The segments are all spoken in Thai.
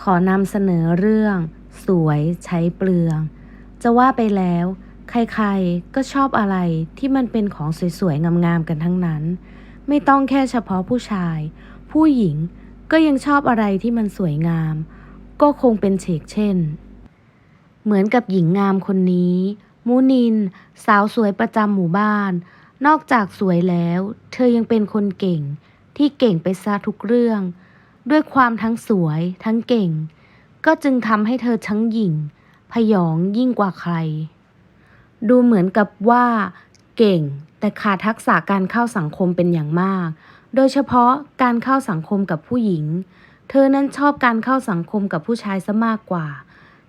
ขอนำเสนอเรื่อง สวยใช้เปลือง จะว่าไปแล้ว ใครๆก็ชอบอะไรที่มันเป็นของสวยๆ งามๆ กันทั้งนั้น ไม่ต้องแค่เฉพาะผู้ชาย ผู้หญิงก็ยังชอบอะไรที่มันสวยงาม ก็คงเป็นเฉกเช่น เหมือนกับหญิงงามคนนี้ มูนิน สาวสวยประจำหมู่บ้าน นอกจากสวยแล้ว เธอยังเป็นคนเก่งที่เก่งไปซะทุกเรื่อง ด้วยความทั้งสวยทั้งเก่ง ก็จึงทำให้เธอทั้งหยิ่ง พยองยิ่งกว่าใคร ดูเหมือนกับว่า เก่ง แต่ขาดทักษะการเข้าสังคมเป็นอย่างมาก โดยเฉพาะการเข้าสังคมกับผู้หญิง เธอนั้นชอบการเข้าสังคมกับผู้ชายซะมากกว่า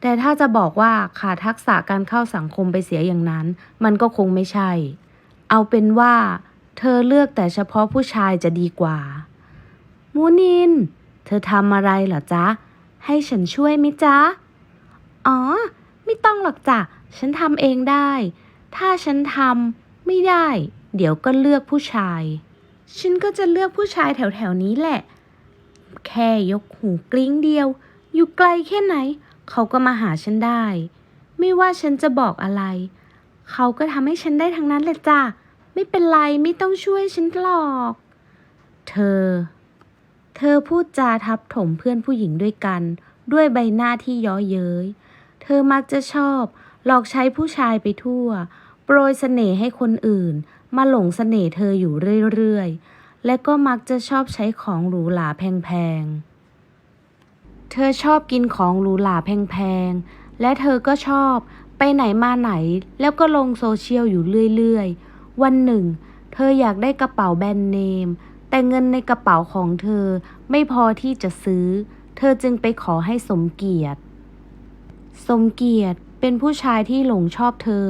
แต่ถ้าจะบอกว่าขาดทักษะการเข้าสังคมไปเสียอย่างนั้น มันก็คงไม่ใช่ เอาเป็นว่า เธอเลือกแต่เฉพาะผู้ชายจะดีกว่ามูนิน เธอทำอะไรเหรอจ๊ะ ให้ฉันช่วยไหมจ๊ะ อ๋อ ไม่ต้องหรอกจ้ะ ฉันทำเองได้ ถ้าฉันทำไม่ได้ เดี๋ยวก็เลือกผู้ชาย ฉันก็จะเลือกผู้ชายแถวๆนี้แหละ แค่ยกหูกลิ้งเดียว อยู่ไกลแค่ไหน เขาก็มาหาฉันได้ ไม่ว่าฉันจะบอกอะไร เขาก็ทำให้ฉันได้ทั้งนั้นแหละจ้ะ ไม่เป็นไรไม่ต้องช่วยฉันหรอก เธอ เธอพูดจาทับถมเพื่อนผู้หญิงด้วยกัน ด้วยใบหน้าที่ย้อเย้ย เธอมักจะชอบ หลอกใช้ผู้ชายไปทั่ว โปรยเสน่ห์ให้คนอื่น มาหลงเสน่ห์เธออยู่เรื่อยๆ และก็มักจะชอบใช้ของหรูหราแพงๆ เธอชอบกินของหรูหราแพงๆ และเธอก็ชอบไปไหนมาไหน แล้วก็ลงโซเชียลอยู่เรื่อยๆ วันหนึ่ง เธออยากได้กระเป๋าแบรนด์เนม แต่เงินในกระเป๋าของเธอไม่พอที่จะซื้อ เธอจึงไปขอให้สมเกียรติ สมเกียรติเป็นผู้ชายที่หลงชอบเธอ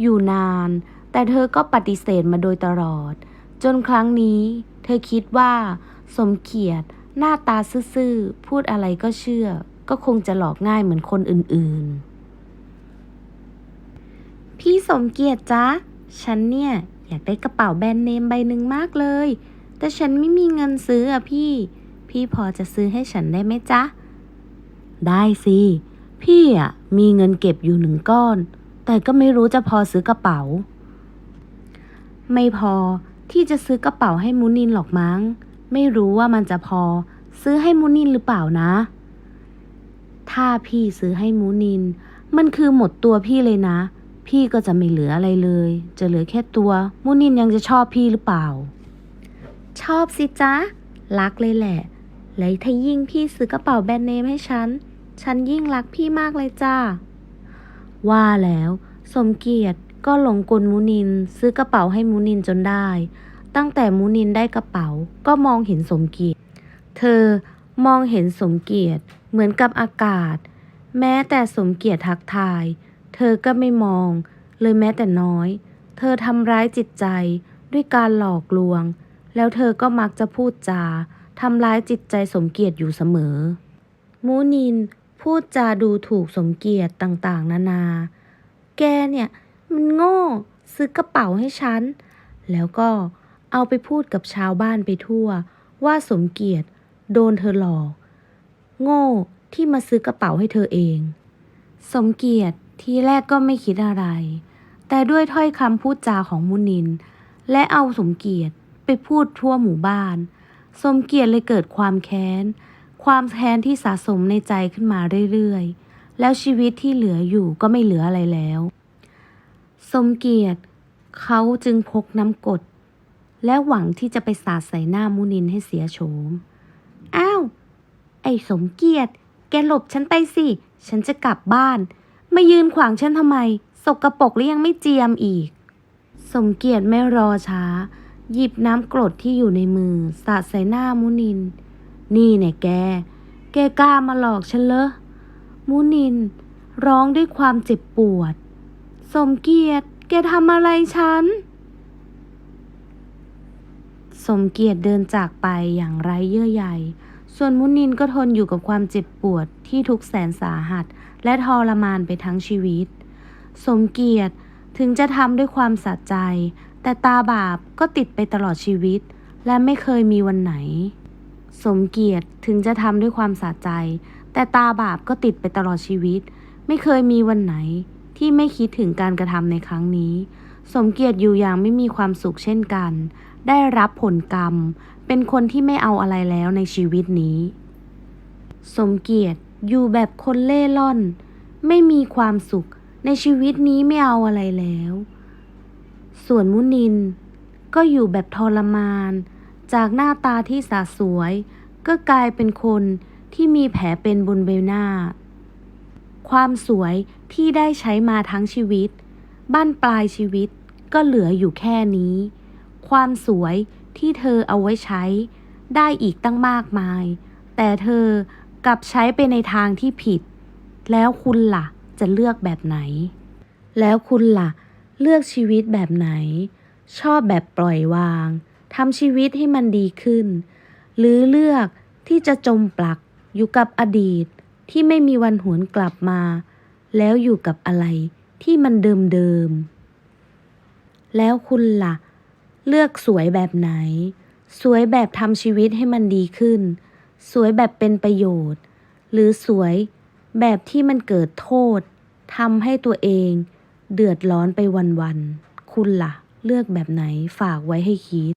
อยู่นาน แต่เธอก็ปฏิเสธมาโดยตลอด จนครั้งนี้ เธอคิดว่า สมเกียรติหน้าตาซื่อๆ พูดอะไรก็เชื่อ ก็คงจะหลอกง่ายเหมือนคนอื่นๆ พี่สมเกียรติจ๊ะ ฉันเนี่ย อยากได้กระเป๋าแบรนด์เนมใบหนึ่งมากเลย แต่ฉันไม่มีเงินซื้ออะพี่ พี่พอจะซื้อให้ฉันได้ไหมจ๊ะ ได้สิ พี่อะมีเงินเก็บอยู่หนึ่งก้อน แต่ก็ไม่รู้จะพอซื้อกระเป๋า ไม่พอที่จะซื้อกระเป๋าให้มุนินหรอกมั้ง ไม่รู้ว่ามันจะพอ ซื้อให้มุนินหรือเปล่านะ ถ้าพี่ซื้อให้มุนิน มันคือหมดตัวพี่เลยนะ พี่ก็จะไม่เหลืออะไรเลย จะเหลือแค่ตัว มุนินยังจะชอบพี่หรือเปล่า ชอบสิจ๊ะ รักเลยแหละ และถ้ายิ่งพี่ซื้อกระเป๋าแบรนด์เนมให้ฉัน ฉันยิ่งรักพี่มากเลยจ้า ว่าแล้ว สมเกียรติก็หลงกลมุนินซื้อกระเป๋าให้มุนินจนได้ ตั้งแต่มุนินได้กระเป๋าก็มองเห็นสมเกียรติ เธอมองเห็นสมเกียรติเหมือนกับอากาศ แม้แต่สมเกียรติทักทาย เธอก็ไม่มอง เลยแม้แต่น้อย เธอทำร้ายจิตใจด้วยการหลอกลวง แล้วเธอก็มักจะพูดจาทำร้ายจิตใจสมเกียรติอยู่เสมอ มูนินพูดจาดูถูกสมเกียรติต่างๆ นานา แกเนี่ย มันโง่ ซื้อกระเป๋าให้ฉัน แล้วก็เอาไปพูดกับชาวบ้านไปทั่ว ว่าสมเกียรติโดนเธอหลอก โง่ที่มาซื้อกระเป๋าให้เธอเอง สมเกียรติทีแรกก็ไม่คิดอะไร แต่ด้วยถ้อยคำพูดจาของมุนิน และเอาสมเกียรติ ไปพูดทั่วหมู่บ้าน สมเกียรติเลยเกิดความแค้น ความแค้นที่สะสมในใจขึ้นมาเรื่อยๆ แล้วชีวิตที่เหลืออยู่ก็ไม่เหลืออะไรแล้ว สมเกียรติเขาจึงพกน้ำกด และหวังที่จะไปสาดใส่หน้ามุนินให้เสียโฉม อ้าว ไอ้สมเกียรติ แกหลบฉันไปสิ ฉันจะกลับบ้าน มายืนขวางฉันทำไม สกรปรกแล้วยังไม่เจียมอีก สมเกียรติไม่รอช้า หยิบน้ำกรดที่อยู่ในมือสาดใส่หน้ามุนิน นี่เนี่ยแก แกกล้ามาหลอกฉันเหรอ มุนิน ร้องด้วยความเจ็บปวด สมเกียรติ แกทำอะไรฉัน สมเกียรติเดินจากไปอย่างไร้เยื่อใย ส่วนมุนินก็ทนอยู่กับความเจ็บปวดที่ทุกแสนสาหัส และทรมานไปทั้งชีวิต สมเกียรติถึงจะทำด้วยความสะใจ แต่ตาบาปก็ติดไปตลอดชีวิต และไม่เคยมีวันไหน สมเกียรติถึงจะทำด้วยความสะใจ แต่ตาบาปก็ติดไปตลอดชีวิต ไม่เคยมีวันไหน ที่ไม่คิดถึงการกระทำในครั้งนี้ สมเกียรติอยู่อย่างไม่มีความสุขเช่นกัน ได้รับผลกรรม เป็นคนที่ไม่เอาอะไรแล้วในชีวิตนี้ สมเกียรติอยู่แบบคนเล่ร่อน ไม่มีความสุข ในชีวิตนี้ไม่เอาอะไรแล้ว ส่วนมุนิน ก็อยู่แบบทรมาน จากหน้าตาที่สาสวย ก็กลายเป็นคนที่มีแผลเป็นบนใบหน้า ความสวยที่ได้ใช้มาทั้งชีวิต บ้านปลายชีวิตก็เหลืออยู่แค่นี้ ความสวยที่เธอเอาไว้ใช้ ได้อีกตั้งมากมาย แต่เธอกลับใช้ไปในทางที่ผิด แล้วคุณล่ะจะเลือกแบบไหน แล้วคุณล่ะ เลือกชีวิตแบบไหน ชอบแบบปล่อยวางทำชีวิตให้มันดีขึ้น หรือเลือกที่จะจมปลักอยู่กับอดีตที่ไม่มีวันหวนกลับมา แล้วอยู่กับอะไรที่มันเดิมๆแล้วคุณล่ะ เลือกสวยแบบไหน สวยแบบทำชีวิตให้มันดีขึ้น สวยแบบเป็นประโยชน์ หรือสวยแบบที่มันเกิดโทษทำให้ตัวเอง เดือดร้อนไปวันๆ คุณล่ะ เลือกแบบไหนฝากไว้ให้คิด